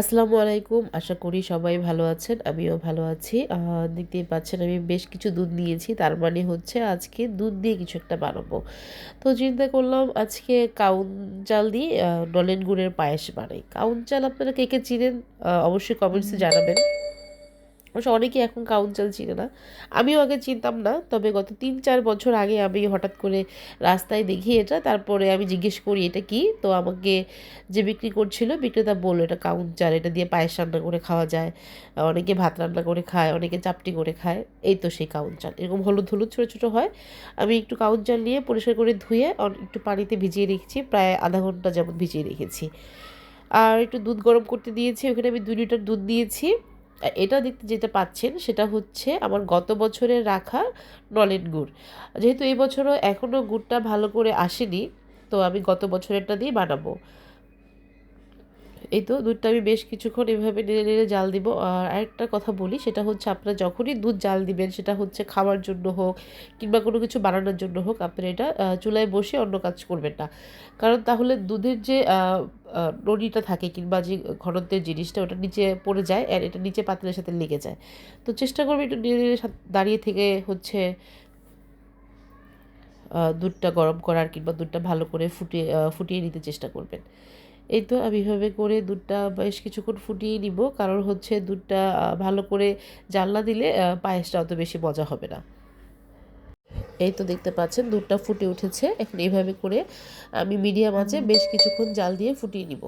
আসসালামু আলাইকুম। আশা করি সবাই ভালো আছেন আমিও ভালো আছি। দেখতেই পাচ্ছেন আমি বেশ কিছু দুধ নিয়েছি তার মানে হচ্ছে আজকে দুধ দিয়ে কিছু একটা বানাবো। তো চিন্তা করলাম আজকে কাউন চাল দিয়ে নলেন গুড়ের পায়েস বানাই। কাউন চাল আপনারা কে কে চিনেন অবশ্যই কমেন্টসে জানাবেন। অবশ্য অনেকে এখন কাউন চাল চিনে না। আমিও আগে চিনতাম না, তবে গত তিন চার বছর আগে আমি হঠাৎ করে রাস্তায় দেখি এটা, তারপরে আমি জিজ্ঞেস করি, এটা কি? তো আমাকে যে বিক্রি করছিল, বিক্রেতা বলল, এটা কাউন চাল এটা দিয়ে পায়েস রান্না করে খাওয়া যায়। অনেকে ভাত রান্না করে খায়, অনেকে চাপটি করে খায়, এই তো সেই কাউন চাল এরকম হলুদ হলুদ ছোটো ছোটো হয়। আমি একটু কাউন চাল নিয়ে পরিষ্কার করে ধুয়ে একটু পানিতে ভিজিয়ে রেখেছি, প্রায় আধা ঘণ্টা যেমন ভিজিয়ে রেখেছি। আর একটু দুধ গরম করতে দিয়েছি, ওখানে আমি দুই লিটার দুধ দিয়েছি। এটা দেখতে যেটা পাচ্ছেন সেটা হচ্ছে আমার গত বছরের রাখা নলেন গুড়। যেহেতু এই বছরও এখনও গুড়টা ভালো করে আসেনি, তো আমি গত বছরেরটা দিয়ে বানাবো। এই তো দুধটা আমি বেশ কিছুক্ষণ এভাবে নেড়ে নেড়ে জাল দিব। আর আরেকটা কথা বলি, সেটা হচ্ছে আপনারা যখনই দুধ জাল দিবেন, সেটা হচ্ছে খাওয়ার জন্য হোক কিংবা কোনো কিছু বানানোর জন্য হোক, আপনারা এটা চুলায় বসে অন্য কাজ করবেন না। কারণ তাহলে দুধের যে নড়িটা থাকে কিংবা যে ঘনত্বের জিনিসটা, ওটা নিচে পড়ে যায় আর এটা নিচে পাতিলের সাথে লেগে যায়। তো চেষ্টা করবেন একটু দাঁড়িয়ে থেকে হচ্ছে দুধটা গরম করার কিংবা দুধটা ভালো করে ফুটিয়ে ফুটিয়ে নিতে চেষ্টা করবেন। এই তো আমি এভাবে করে দুধটা বেশ কিছুক্ষণ ফুটিয়ে নিব। কারণ হচ্ছে দুধটা ভালো করে জানলা দিলে পায়েসটা অত বেশি মজা হবে না। এই তো দেখতে পাচ্ছেন দুধটা ফুটে উঠেছে। এখন এইভাবে করে আমি মিডিয়াম আছে বেশ কিছুক্ষণ জাল দিয়ে ফুটিয়ে নিব।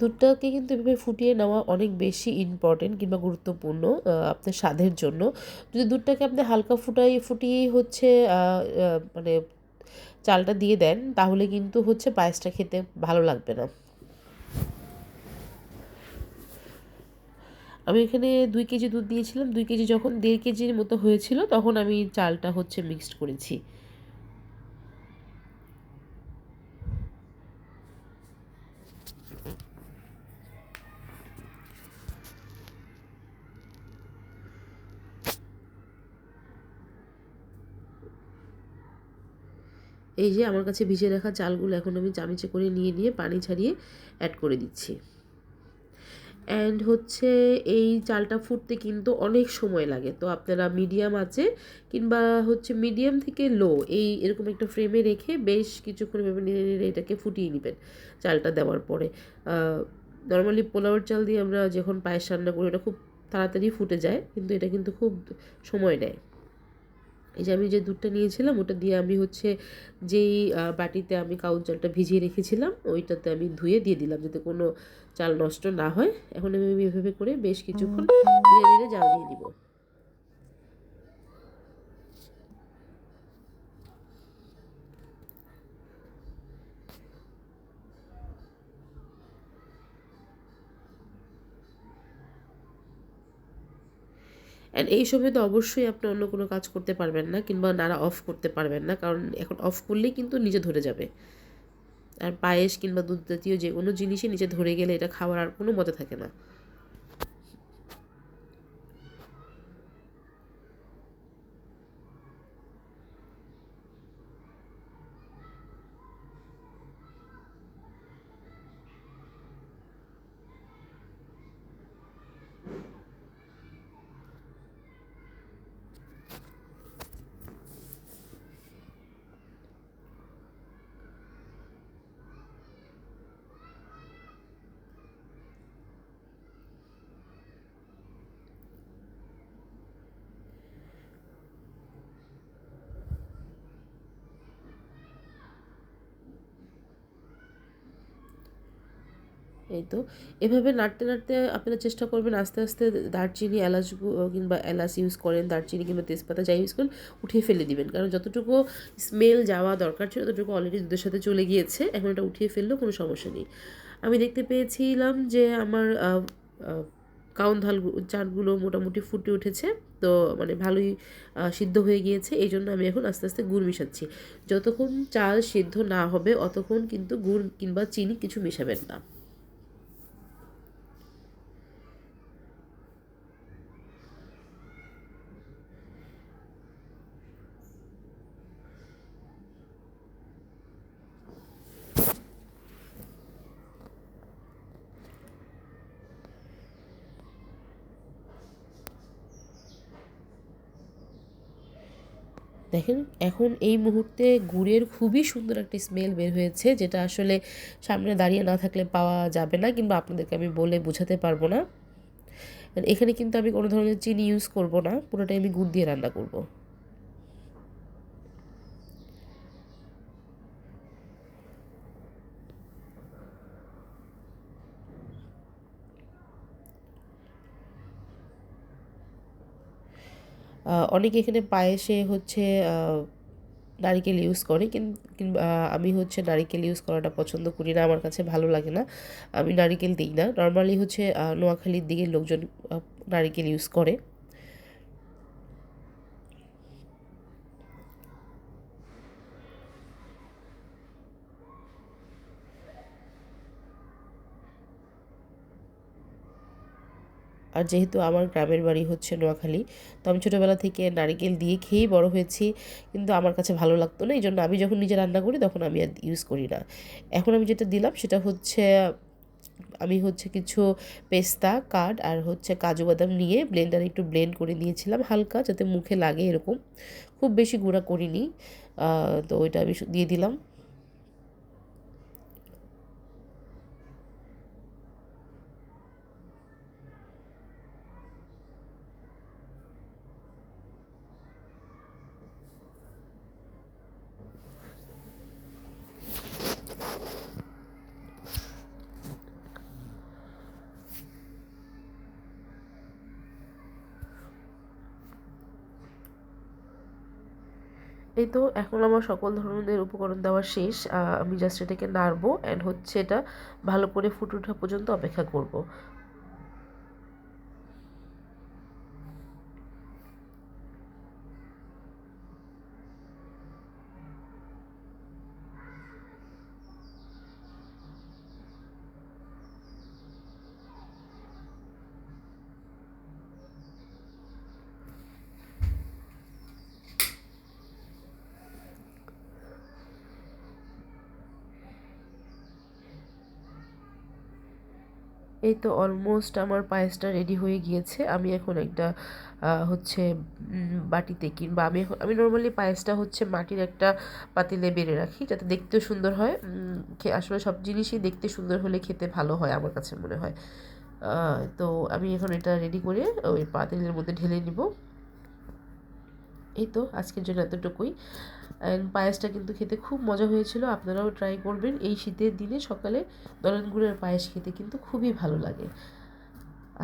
দুধটাকে কিন্তু এভাবে ফুটিয়ে নেওয়া অনেক বেশি ইম্পর্টেন্ট কিংবা গুরুত্বপূর্ণ আপনার স্বাদের জন্য। যদি দুধটাকে আপনি হালকা ফুটাই, ফুটিয়েই হচ্ছে মানে চালটা দিয়ে দেন, তাহলে কিন্তু হচ্ছে পায়েসটা খেতে ভালো লাগবে না। আমি এখানে দুই কেজি দুধ দিয়েছিলাম। দুই কেজি যখন দেড় কেজির মতো হয়েছিল, তখন আমি চালটা হচ্ছে মিক্সড করেছি। এই যে আমার কাছে ভিজে রাখা চালগুলো এখন আমি চামচে করে নিয়ে নিয়ে পানি ছাড়িয়ে অ্যাড করে দিচ্ছি। অ্যান্ড হচ্ছে এই চালটা ফুটতে কিন্তু অনেক সময় লাগে। তো আপনারা মিডিয়াম আছে কিংবা হচ্ছে মিডিয়াম থেকে লো এই এরকম একটা ফ্রেমে রেখে বেশ কিছুক্ষণ এভাবে নেড়ে নেড়ে এটাকে ফুটিয়ে নেবেন চালটা দেওয়ার পরে। নর্মালি পোলাওয়ের চাল দিয়ে আমরা যখন পায়েস রান্না করি, ওটা খুব তাড়াতাড়ি ফুটে যায়, কিন্তু এটা কিন্তু খুব সময় নেয়। এই যে আমি যে দুধটা নিয়েছিলাম, ওটা দিয়ে আমি হচ্ছে যেই বাটিতে আমি কাউন চালটা ভিজিয়ে রেখেছিলাম, ওইটাতে আমি ধুয়ে দিয়ে দিলাম যাতে কোনো চাল নষ্ট না হয়। এখন আমি এভাবে করে বেশ কিছুক্ষণ ধীরে ধীরে জাল দিয়ে দিব। অ্যান্ড এই সময় তো অবশ্যই আপনি অন্য কোনো কাজ করতে পারবেন না কিংবা নাড়া অফ করতে পারবেন না। কারণ এখন অফ করলেই কিন্তু নিজে ধরে যাবে। আর পায়েস কিংবা দুধ জাতীয় যে কোনো জিনিসই নিজে ধরে গেলে এটা খাওয়ার আর কোনো মজা থাকে না। এই তো। এভাবে নাড়তে নাড়তে আপনারা চেষ্টা করবেন আস্তে আস্তে দারচিনি, এলাচ কিংবা এলাচ ইউজ করেন, দারচিনি কিংবা তেজপাতা যাই ইউজ করেন, উঠিয়ে ফেলে দিবেন। কারণ যতটুকু স্মেল যাওয়া দরকার ছিল, ততটুকু অলরেডি দুধের সাথে চলে গিয়েছে। এখন এটা উঠিয়ে ফেললেও কোনো সমস্যা নেই। আমি দেখতে পেয়েছিলাম যে আমার কাউন ধাল চালগুলো মোটামুটি ফুটে উঠেছে। তো মানে ভালোই সিদ্ধ হয়ে গিয়েছে। এই জন্য আমি এখন আস্তে আস্তে গুড় মিশাচ্ছি। যতক্ষণ চাল সিদ্ধ না হবে, অতক্ষণ কিন্তু গুড় কিংবা চিনি কিছু মেশাবেন না। দেখেন, এখন এই মুহূর্তে গুড়ের খুবই সুন্দর একটা স্মেল বের হয়েছে, যেটা আসলে সামনে দাঁড়িয়ে না থাকলে পাওয়া যাবে না, কিংবা আপনাদেরকে আমি বলে বোঝাতে পারব না। এখানে কিন্তু আমি কোনো ধরনের চিনি ইউজ করব না, পুরোটাই আমি গুড় দিয়ে রান্না করব। অনেকে এখানে পায়েসে হচ্ছে নারিকেল ইউজ করে কিংবা আমি হচ্ছে নারিকেল ইউজ করাটা পছন্দ করি না, আমার কাছে ভালো লাগে না। আমি নারিকেল দিই না। নর্মালি হচ্ছে নোয়াখালীর দিকে লোকজন নারিকেল ইউজ করে। আর যেহেতু আমার গ্রামের বাড়ি হচ্ছে নোয়াখালী, তো আমি ছোটোবেলা থেকে নারিকেল দিয়ে খেয়েই বড় হয়েছি। কিন্তু আমার কাছে ভালো লাগতো না এই জন্য আমি যখন নিজে রান্না করি তখন আমি আর ইউজ করি না। এখন আমি যেটা দিলাম সেটা হচ্ছে, আমি হচ্ছে কিছু পেস্তা, কাঠ আর হচ্ছে কাজু বাদাম নিয়ে ব্লেন্ডারে একটু ব্লেন্ড করে নিয়েছিলাম হালকা যাতে মুখে লাগে এরকম। খুব বেশি গুঁড়া করিনি তো ওইটা আমি দিয়ে দিলাম। এই তো এখন আমার সকল ধরনের উপকরণ দেওয়া শেষ। আমি জাস্ট এটাকে নাড়বো অ্যান্ড হচ্ছে এটা ভালো করে ফুটে ওঠা পর্যন্ত অপেক্ষা করব। এই তো অলমোস্ট আমার পায়েসটা রেডি হয়ে গিয়েছে। আমি এখন একটা হচ্ছে বাটিতে কিংবা আমি আমি নর্মালি পায়েসটা হচ্ছে মাটির একটা পাতিলে বেড়ে রাখি, যাতে দেখতেও সুন্দর হয়। আসলে সব জিনিসই দেখতে সুন্দর হলে খেতে ভালো হয় আমার কাছে মনে হয়। তো আমি এখন এটা রেডি করে ওই পাতিলের মধ্যে ঢেলে নিব। এই তো, আজকের জন্য এতটুকুই। পায়েসটা কিন্তু খেতে খুব মজা হয়েছিল, আপনারাও ট্রাই করবেন। এই শীতের দিনে সকালে নলেন গুড়ের পায়েস খেতে কিন্তু খুবই ভালো লাগে।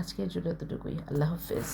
আজকের জন্য এতটুকুই, আল্লাহ হাফেজ।